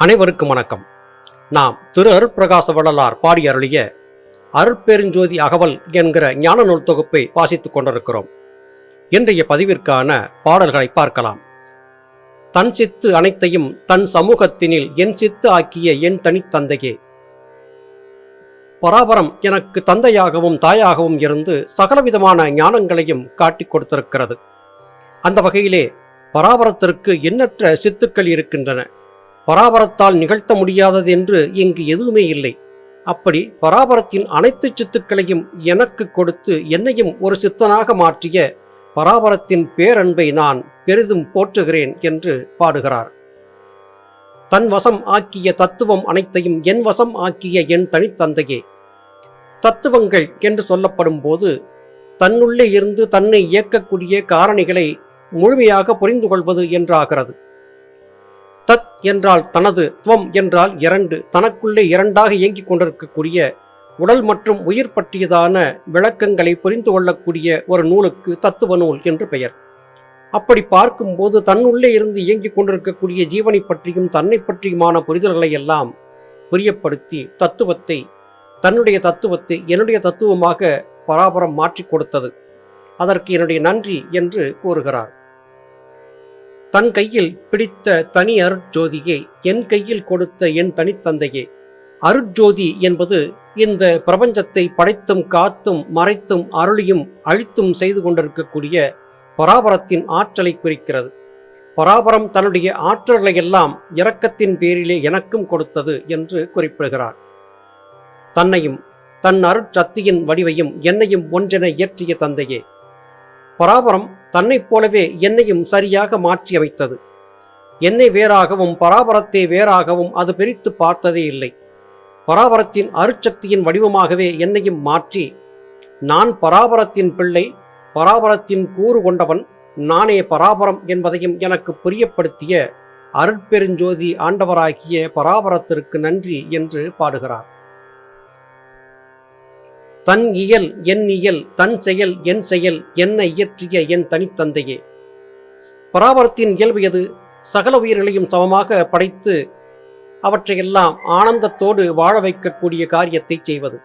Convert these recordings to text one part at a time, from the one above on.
அனைவருக்கும் வணக்கம். நாம் திரு அருட்பிரகாச வள்ளலார் பாடி அருளிய அருட்பெருஞ்சோதி அகவல் என்கிற ஞான நூல் தொகுப்பை வாசித்துக் கொண்டிருக்கிறோம். இன்றைய பதிவிற்கான பாடல்களை பார்க்கலாம். தன் சித்து அனைத்தையும் தன் சமூகத்தினில் என் சித்து ஆக்கிய என் தனித்தந்தையே பராபரம் எனக்கு தந்தையாகவும் தாயாகவும் இருந்து சகலவிதமான ஞானங்களையும் காட்டிக் கொடுத்திருக்கிறது. அந்த வகையிலே பராபரத்திற்கு எண்ணற்ற சித்துக்கள் இருக்கின்றன. பராபரத்தால் நிகழ்த்த முடியாதது என்று இங்கு எதுவுமே இல்லை. அப்படி பராபரத்தின் அனைத்து சித்துக்களையும் எனக்கு கொடுத்து என்னையும் ஒரு சித்தனாக மாற்றிய பராபரத்தின் பேரன்பை நான் பெரிதும் போற்றுகிறேன் என்று பாடுகிறார். தன் வசம் ஆக்கிய தத்துவம் அனைத்தையும் என் வசம் ஆக்கிய என் தனித்தந்தையே. தத்துவங்கள் என்று சொல்லப்படும் போது தன்னுள்ளே இருந்து தன்னை இயக்கக்கூடிய காரணிகளை முழுமையாக புரிந்து கொள்வது என்றாகிறது. என்றால் தனது துவம் என்றால் இரண்டு தனக்குள்ளே இரண்டாக இயங்கிக் கொண்டிருக்கக்கூடிய உடல் மற்றும் உயிர் பற்றியதான விளக்கங்களை புரிந்து கொள்ளக்கூடிய ஒரு நூலுக்கு தத்துவ நூல் என்று பெயர். அப்படி பார்க்கும்போது தன்னுள்ளே இருந்து இயங்கிக் கொண்டிருக்கக்கூடிய ஜீவனை பற்றியும் தன்னை பற்றியுமான புரிதல்களை எல்லாம் புரியப்படுத்தி தத்துவத்தை தன்னுடைய தத்துவத்தை என்னுடைய தத்துவமாக பராபரம் மாற்றிக் கொடுத்தது. அதற்கு என்னுடைய நன்றி என்று கூறுகிறார். தன் கையில் பிடித்த தனி அருட்ஜோதியே என் கையில் கொடுத்த என் தனித்தந்தையே அருட்ஜோதி என்பது இந்த பிரபஞ்சத்தை படைத்தும் காத்தும் மறைத்தும் அருளியும் அழித்தும் செய்து கொண்டிருக்கக்கூடிய பராபரத்தின் ஆற்றலை குறிக்கிறது. பராபரம் தன்னுடைய ஆற்றல்களை எல்லாம் இரக்கத்தின் பேரிலே எனக்கும் கொடுத்தது என்று குறிப்பிடுகிறார். தன்னையும் தன் அருட்சக்தியின் வடிவையும் என்னையும் ஒன்றென இயற்றிய தந்தையே. பராபரம் தன்னைப் போலவே என்னையும் சரியாக மாற்றியமைத்தது என்னை வேறாகவும் பராபரத்தை வேறாகவும் அது பிரித்து பார்த்ததே இல்லை. பராபரத்தின் அருட்சக்தியின் வடிவமாகவே என்னையும் மாற்றி நான் பராபரத்தின் பிள்ளை பராபரத்தின் கூறு கொண்டவன் நானே பராபரம் என்பதையும் எனக்கு புரியப்படுத்திய அருட்பெருஞ்சோதி ஆண்டவராகிய பராபரத்திற்கு நன்றி என்று பாடுகிறார். தன் இயல் என் இயல் தன் செயல் என் செயல் என்னை இயற்றிய என் தனித்தந்தையே. பராபரத்தின் இயல்பு எது? சகல உயிர்களையும் சமமாக படைத்து அவற்றையெல்லாம் ஆனந்தத்தோடு வாழ வைக்கக்கூடிய காரியத்தை செய்வது.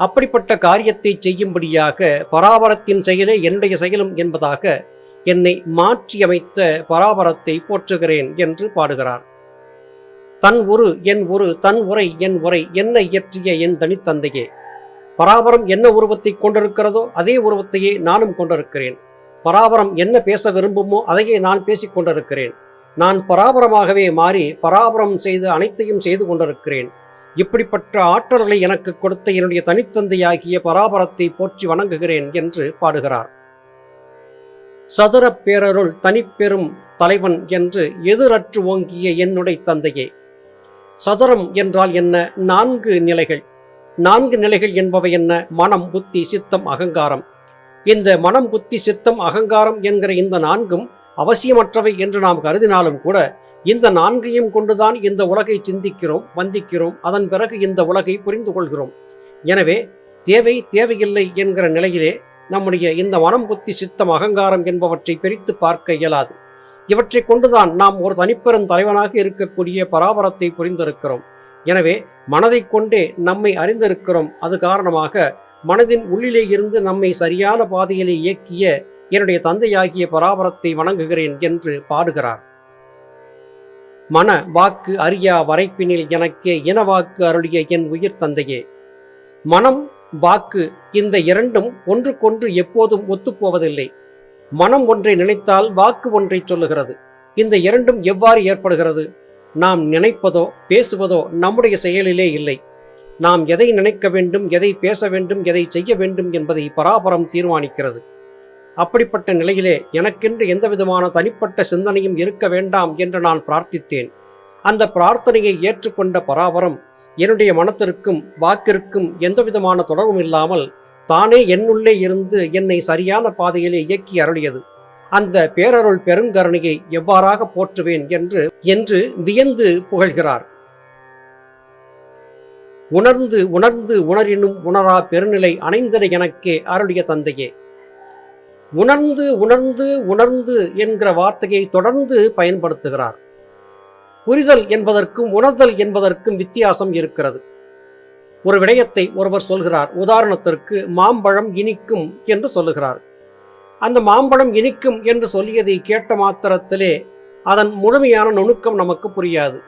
அப்படிப்பட்ட காரியத்தை செய்யும்படியாக பராபரத்தின் செயலே என்னுடைய செயலும் என்பதாக என்னை மாற்றியமைத்த பராபரத்தை போற்றுகிறேன் என்று பாடுகிறார். தன் உரு என் ஒரு தன் உரை என் உரை என்னை இயற்றிய என் தனித்தந்தையே. பராபரம் என்ன உருவத்தை கொண்டிருக்கிறதோ அதே உருவத்தையே நானும் கொண்டிருக்கிறேன். பராபரம் என்ன பேச விரும்புமோ அதையே நான் பேசிக் கொண்டிருக்கிறேன். நான் பராபரமாகவே மாறி பராபரம் செய்து அனைத்தையும் செய்து கொண்டிருக்கிறேன். இப்படிப்பட்ட ஆற்றல்களை எனக்கு கொடுத்த என்னுடைய தனித்தந்தையாகிய பராபரத்தை போற்றி வணங்குகிறேன் என்று பாடுகிறார். சதுர பேரருள் தனிப்பெரும் தலைவன் என்று எதிரற்று ஓங்கிய என்னுடைய தந்தையே. சதுரம் என்றால் என்ன? நான்கு நிலைகள். நான்கு நிலைகள் என்பவை என்ன? மனம் புத்தி சித்தம் அகங்காரம். இந்த மனம் புத்தி சித்தம் அகங்காரம் என்கிற இந்த நான்கும் அவசியமற்றவை என்று நாம் கருதினாலும் கூட இந்த நான்கையும் கொண்டுதான் இந்த உலகை சிந்திக்கிறோம் வந்திக்கிறோம் அதன் பிறகு இந்த உலகை புரிந்து கொள்கிறோம். எனவே தேவை தேவையில்லை என்கிற நிலையிலே நம்முடைய இந்த மனம் புத்தி சித்தம் அகங்காரம் என்பவற்றை பிரித்து பார்க்க இயலாது. இவற்றை கொண்டுதான் நாம் ஒரு தனிப்பெரும் தலைவனாக இருக்கக்கூடிய பராபரத்தை புரிந்திருக்கிறோம். எனவே மனதை கொண்டே நம்மை அறிந்திருக்கிறோம். அது காரணமாக மனதின் உள்ளிலே இருந்து நம்மை சரியான பாதையிலே இயக்கிய என்னுடைய தந்தையாகிய பராபரத்தை வணங்குகிறேன் என்று பாடுகிறார். மன வாக்கு அறியா வரைப்பினில் எனக்கே இன வாக்கு அருளிய என் உயிர் தந்தையே. மனம் வாக்கு இந்த இரண்டும் ஒன்றுக்கொன்று எப்போதும் ஒத்துப்போவதில்லை. மனம் ஒன்றை நினைத்தால் வாக்கு ஒன்றை சொல்லுகிறது. இந்த இரண்டும் எவ்வாறு ஏற்படுகிறது? நாம் நினைப்பதோ பேசுவதோ நம்முடைய செயலிலே இல்லை. நாம் எதை நினைக்க வேண்டும் எதை பேச வேண்டும் எதை செய்ய வேண்டும் என்பதை பராபரம் தீர்மானிக்கிறது. அப்படிப்பட்ட நிலையிலே எனக்கென்று எந்த விதமான தனிப்பட்ட சிந்தனையும் இருக்க வேண்டாம் என்று நான் பிரார்த்தித்தேன். அந்த பிரார்த்தனையை ஏற்றுக்கொண்ட பராபரம் என்னுடைய மனத்திற்கும் வாக்கிற்கும் எந்த விதமான தொடர்பும் இல்லாமல் தானே என்னுள்ளே இருந்து என்னை சரியான பாதையிலே இயக்கி அருளியது. அந்த பேரருள் பெருங்கருணையை எவ்வாறாக போற்றுவேன் என்று என்று வியந்து புகழ்கிறார். உணர்ந்து உணர்ந்து உணரினும் உணரா பெருநிலை அணைந்தது எனக்கே அருளிய தந்தையே. உணர்ந்து உணர்ந்து உணர்ந்து என்கிற வார்த்தையை தொடர்ந்து பயன்படுத்துகிறார். புரிதல் என்பதற்கும் உணர்தல் என்பதற்கும் வித்தியாசம் இருக்கிறது. ஒரு விடயத்தை ஒருவர் சொல்கிறார். உதாரணத்திற்கு மாம்பழம் இனிக்கும் என்று சொல்லுகிறார். அந்த மாம்பழம் இனிக்கும் என்று சொல்லியதை கேட்ட மாத்திரத்திலே அதன் முழுமையான நுணுக்கம் நமக்கு புரியாது.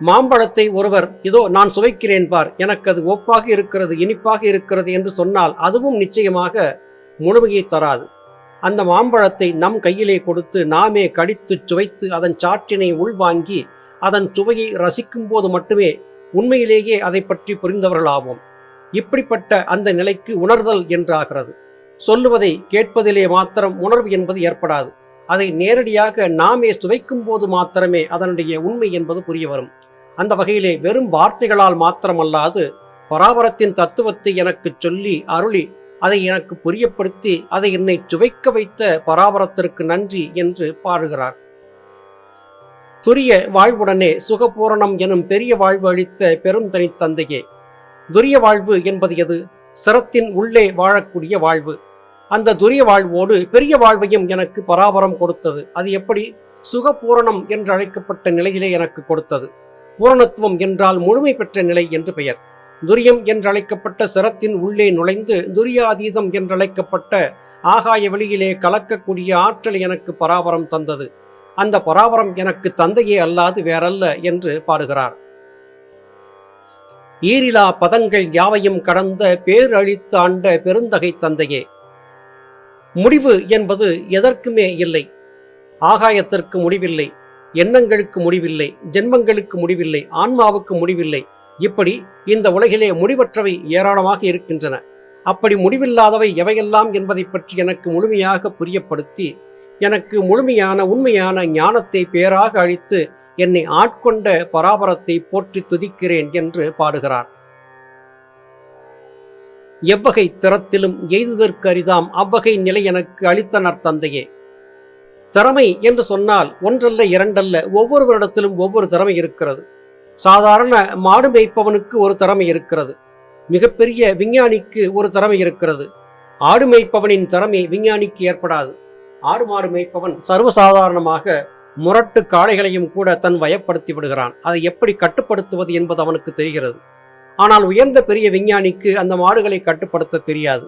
மாம்பழத்தை ஒருவர் இதோ நான் சுவைக்கிறேன் பார் எனக்கு அது ஒப்பாக இருக்கிறது இனிப்பாக இருக்கிறது என்று சொன்னால் அதுவும் நிச்சயமாக முழுமையை தராது. அந்த மாம்பழத்தை நம் கையிலே கொடுத்து நாமே கடித்து சுவைத்து அதன் சாற்றினை உள்வாங்கி அதன் சுவையை ரசிக்கும் போது மட்டுமே உண்மையிலேயே அதை பற்றி புரிந்தவர்களாவோம். இப்படிப்பட்ட அந்த நிலைக்கு உணர்தல் என்றாகிறது. சொல்லுவதை கேட்பதிலே மாத்திரம் உணர்வு என்பது ஏற்படாது. அதை நேரடியாக நாமே சுவைக்கும் போது மாத்திரமே அதனுடைய உண்மை என்பது புரிய வரும். அந்த வகையிலே வெறும் வார்த்தைகளால் மாத்திரமல்லாது பராபரத்தின் தத்துவத்தை எனக்கு சொல்லி அருளி அதை எனக்கு புரியப்படுத்தி அதை என்னை சுவைக்க வைத்த பராபரத்திற்கு நன்றி என்று பாடுகிறார். துரிய வாழ்வுடனே சுகபூரணம் எனும் பெரிய வாழ்வு அளித்த பெரும் தனித்தந்தையே. துரிய வாழ்வு என்பது எது? சிரத்தின் உள்ளே வாழக்கூடிய வாழ்வு. அந்த துரிய வாழ்வோடு பெரிய வாழ்வையும் எனக்கு பராபரம் கொடுத்தது. அது எப்படி? சுகபூரணம் என்று அழைக்கப்பட்ட நிலையிலே எனக்கு கொடுத்தது. பூரணத்துவம் என்றால் முழுமை பெற்ற நிலை என்று பெயர். துரியம் என்றழைக்கப்பட்ட சிரத்தின் உள்ளே நுழைந்து துரியாதீதம் என்றழைக்கப்பட்ட ஆகாய வெளியிலே கலக்கக்கூடிய ஆற்றல் எனக்கு பராபரம் தந்தது. அந்த பராபரம் எனக்கு தந்தையே அல்லாது வேறல்ல என்று பாடுகிறார். ஈரிலா பதங்கள் யாவையும் கடந்த பேரழித்து ஆண்ட பெருந்தகை தந்தையே. முடிவு என்பது எதற்குமே இல்லை. ஆகாயத்திற்கு முடிவில்லை எண்ணங்களுக்கு முடிவில்லை ஜென்மங்களுக்கு முடிவில்லை ஆன்மாவுக்கு முடிவில்லை. இப்படி இந்த உலகிலே முடிவற்றவை ஏராளமாக இருக்கின்றன. அப்படி முடிவில்லாதவை எவையெல்லாம் என்பதை பற்றி எனக்கு முழுமையாக புரியப்படுத்தி எனக்கு முழுமையான உண்மையான ஞானத்தை பேராக அளித்து என்னை ஆட்கொண்ட பராபரத்தை போற்றி துதிக்கிறேன் என்று பாடுகிறார். எவ்வகை திறத்திலும் எய்துதற்கு அரிதாம் அவ்வகை நிலை எனக்கு அளித்தனர் தந்தையே. திறமை என்று சொன்னால் ஒன்றல்ல இரண்டல்ல ஒவ்வொருவரிடத்திலும் ஒவ்வொரு திறமை இருக்கிறது. சாதாரண மாடு மேய்ப்பவனுக்கு ஒரு திறமை இருக்கிறது. மிகப்பெரிய விஞ்ஞானிக்கு ஒரு திறமை இருக்கிறது. ஆடு மேய்ப்பவனின் திறமை விஞ்ஞானிக்கு ஏற்படாது. ஆடு மாடு மேய்ப்பவன் சர்வசாதாரணமாக முரட்டு காளைகளையும் கூட தன் வயப்படுத்தி விடுகிறான். அதை எப்படி கட்டுப்படுத்துவது என்பது அவனுக்கு தெரிகிறது. ஆனால் உயர்ந்த பெரிய விஞ்ஞானிக்கு அந்த மாடுகளை கட்டுப்படுத்த தெரியாது.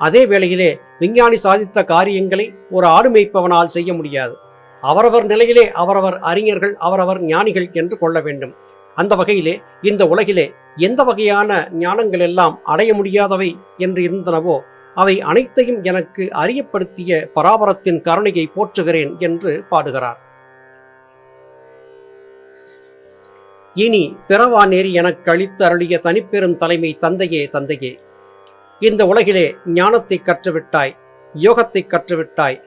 அதே வேளையிலே விஞ்ஞானி சாதித்த காரியங்களை ஒரு ஆடு மேய்ப்பவனால் செய்ய முடியாது. அவரவர் நிலையிலே அவரவர் அறிஞர்கள் அவரவர் ஞானிகள் என்று கொள்ள வேண்டும். அந்த வகையிலே இந்த உலகிலே எந்த வகையான ஞானங்கள் எல்லாம் அடைய முடியாதவை என்று இருந்தனவோ அவை அனைத்தையும் எனக்கு அறியப்படுத்திய பராபரத்தின் கருணையை போற்றுகிறேன் என்று பாடுகிறார். இனி பிறவா நேரி எனக்கு அளித்து அருளிய தனிப்பெரும் தலைமை தந்தையே தந்தையே. இந்த உலகிலே ஞானத்தை கற்றுவிட்டாய் யோகத்தை கற்றுவிட்டாய்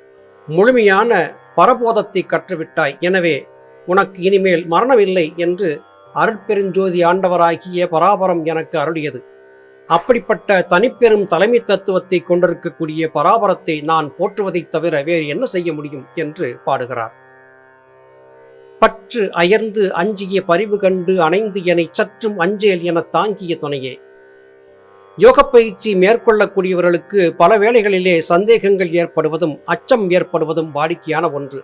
முழுமையான பரபோதத்தை கற்றுவிட்டாய். எனவே உனக்கு இனிமேல் மரணமில்லை என்று அருட்பெருஞ்சோதி ஆண்டவராகிய பராபரம் எனக்கு அருளியது. அப்படிப்பட்ட தனிப்பெரும் தலைமை தத்துவத்தை கொண்டிருக்கக்கூடிய பராபரத்தை நான் போற்றுவதைத் தவிர வேறு என்ன செய்ய முடியும் என்று பாடுகிறார். பற்று அயர்ந்து அஞ்சிய பரிவு கண்டு அணைந்து என சற்றும் அஞ்சேல் என தாங்கிய துணையே. யோக பயிற்சி மேற்கொள்ளக்கூடியவர்களுக்கு பல வேளைகளிலே சந்தேகங்கள் ஏற்படுவதும் அச்சம் ஏற்படுவதும் வாடிக்கையான ஒன்று.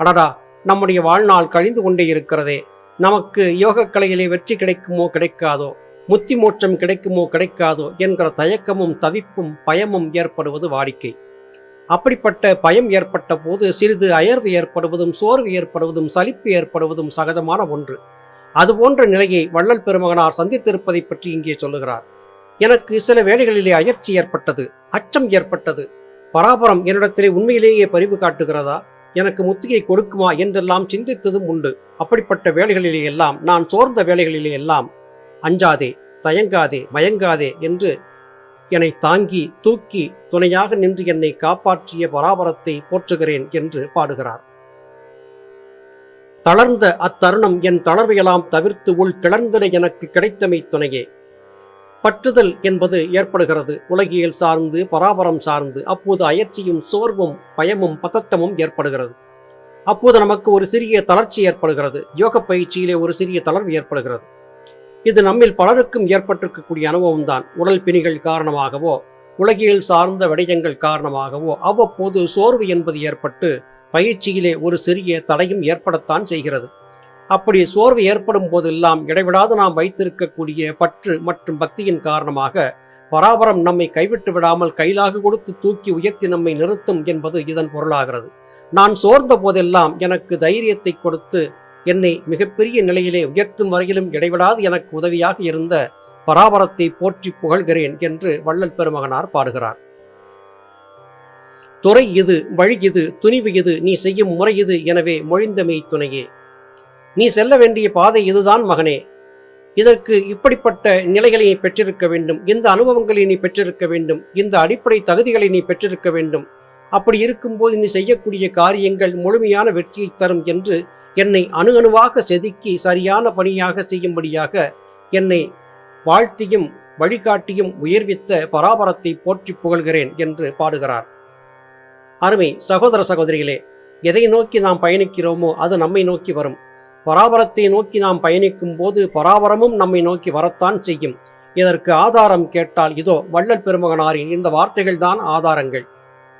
அடடா நம்முடைய வாழ்நாள் கழிந்து கொண்டே இருக்கிறதே. நமக்கு யோக கலையிலே வெற்றி கிடைக்குமோ கிடைக்காதோ முத்தி மோட்சம் கிடைக்குமோ கிடைக்காதோ என்கிற தயக்கமும் தவிப்பும் பயமும் ஏற்படுவது வாடிக்கை. அப்படிப்பட்ட பயம் ஏற்பட்ட போது சிறிது அயர்வு ஏற்படுவதும் சோர்வு ஏற்படுவதும் சலிப்பு ஏற்படுவதும் சகஜமான ஒன்று. அதுபோன்ற நிலையை வள்ளல் பெருமகனார் சந்தித்திருப்பதை பற்றி இங்கே சொல்லுகிறார். எனக்கு சில வேளைகளிலே அயற்சி ஏற்பட்டது அச்சம் ஏற்பட்டது. பராபரம் என்னிடத்திலே உண்மையிலேயே பரிவு காட்டுகிறதா? எனக்கு முத்திகை கொடுக்குமா என்றெல்லாம் சிந்தித்ததும் உண்டு. அப்படிப்பட்ட வேலைகளிலே எல்லாம் நான் சோர்ந்த வேலைகளிலே எல்லாம் அஞ்சாதே தயங்காதே மயங்காதே என்று என்னை தாங்கி தூக்கி துணையாக நின்று என்னை காப்பாற்றிய பராபரத்தை போற்றுகிறேன் என்று பாடுகிறார். தளர்ந்த அத்தருணம் என் தளர்வையெல்லாம் தவிர்த்து உள் கிளர்ந்தன எனக்கு கிடைத்தமை துணையே. பற்றுதல் என்பது ஏற்படுகிறது. உலகியல் சார்ந்து பராபரம் சார்ந்து அப்போது அயற்சியும் சோர்வும் பயமும் பதட்டமும் ஏற்படுகிறது. அப்போது நமக்கு ஒரு சிறிய தளர்ச்சி ஏற்படுகிறது. யோக பயிற்சியிலே ஒரு சிறிய தளர்வு ஏற்படுகிறது. இது நம்மில் பலருக்கும் ஏற்பட்டிருக்கக்கூடிய அனுபவம் தான் உடல் பிணிகள் காரணமாகவோ உலகியல் சார்ந்த விடயங்கள் காரணமாகவோ அவ்வப்போது சோர்வு என்பது ஏற்பட்டு பயிற்சியிலே ஒரு சிறிய தடையும் ஏற்படத்தான் செய்கிறது. அப்படி சோர்வு ஏற்படும் போதெல்லாம் இடைவிடாது நாம் வைத்திருக்கக்கூடிய பற்று மற்றும் பக்தியின் காரணமாக பராபரம் நம்மை கைவிட்டு விடாமல் கையிலாக கொடுத்து தூக்கி உயர்த்தி நம்மை நிறுத்தும் என்பது இதன் பொருளாகிறது. நான் சோர்ந்த போதெல்லாம் எனக்கு தைரியத்தை கொடுத்து என்னை மிகப்பெரிய நிலையிலே உயர்த்தும் வரையிலும் இடைவிடாது எனக்கு உதவியாக இருந்த பராபரத்தை போற்றி புகழ்கிறேன் என்று வள்ளல் பெருமகனார் பாடுகிறார். துறை இது வழி இது துணிவு இது நீ செய்யும் முறை இது எனவே மொழிந்தமை துணையே. நீ செல்ல வேண்டிய பாதை இதுதான் மகனே. இதற்கு இப்படிப்பட்ட நிலைகளை பெற்றிருக்க வேண்டும். இந்த அனுபவங்களை நீ பெற்றிருக்க வேண்டும். இந்த அடிப்படை தகுதிகளை நீ பெற்றிருக்க வேண்டும். அப்படி இருக்கும்போது நீ செய்யக்கூடிய காரியங்கள் முழுமையான வெற்றியை தரும் என்று என்னை அணு அணுவாக செதுக்கி சரியான பணியாக செய்யும்படியாக என்னை வாழ்த்தியும் வழிகாட்டியும் உயர்வித்த பராபரத்தை போற்றி புகழ்கிறேன் என்று பாடுகிறார். அருமை சகோதர சகோதரிகளே எதை நோக்கி நாம் பயணிக்கிறோமோ அது நம்மை நோக்கி வரும். பராபரத்தை நோக்கி நாம் பயணிக்கும் போது பராபரமும் நம்மை நோக்கி வரத்தான் செய்யும். இதற்கு ஆதாரம் கேட்டால் இதோ வள்ளல் பெருமகனாரின் இந்த வார்த்தைகள் தான் ஆதாரங்கள்.